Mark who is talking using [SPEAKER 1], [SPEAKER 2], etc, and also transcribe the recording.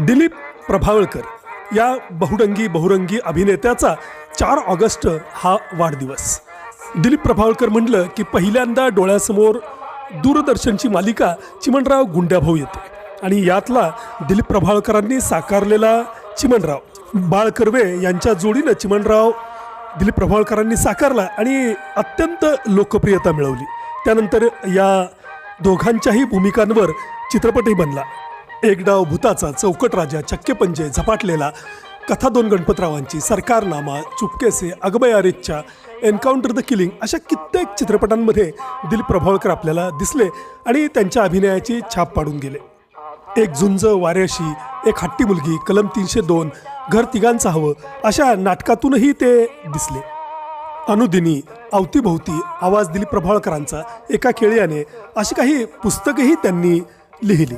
[SPEAKER 1] दिलीप प्रभावळकर या बहुरंगी बहुरंगी अभिनेत्याचा चार ऑगस्ट हा वाढदिवस. दिलीप प्रभावळकर म्हटलं की पहिल्यांदा डोळ्यासमोर दूरदर्शनची मालिका चिमणराव गुंड्याभाऊ येते. आणि यातला दिलीप प्रभावळकरांनी साकारलेला चिमणराव. बाळ कर्वे यांच्या जोडीनं चिमणराव दिलीप प्रभावळकरांनी साकारला आणि अत्यंत लोकप्रियता मिळवली. त्यानंतर या दोघांच्याही भूमिकांवर चित्रपटही बनला. एक डाव भूताचा चौकट राजा चक्केपंजे झपाटलेला कथा दोन गणपतरावांची सरकारनामा चुपकेसे अगबयारीच्या एन्काउंटर द किलिंग अशा कित्येक चित्रपटांमध्ये दिल प्रभावळकर आपल्याला दिसले आणि त्यांच्या अभिनयाची छाप पाडून गेले. एक झुंज वाऱ्याशी एक हट्टी मुलगी कलम तीनशे दोन घर तिघांचं हवं अशा नाटकातूनही ते दिसले. अनुदिनी अवतीभोवती आवाज दिली प्रभावळकरांचा एका खेळ्याने अशी काही पुस्तकंही त्यांनी लिहिली.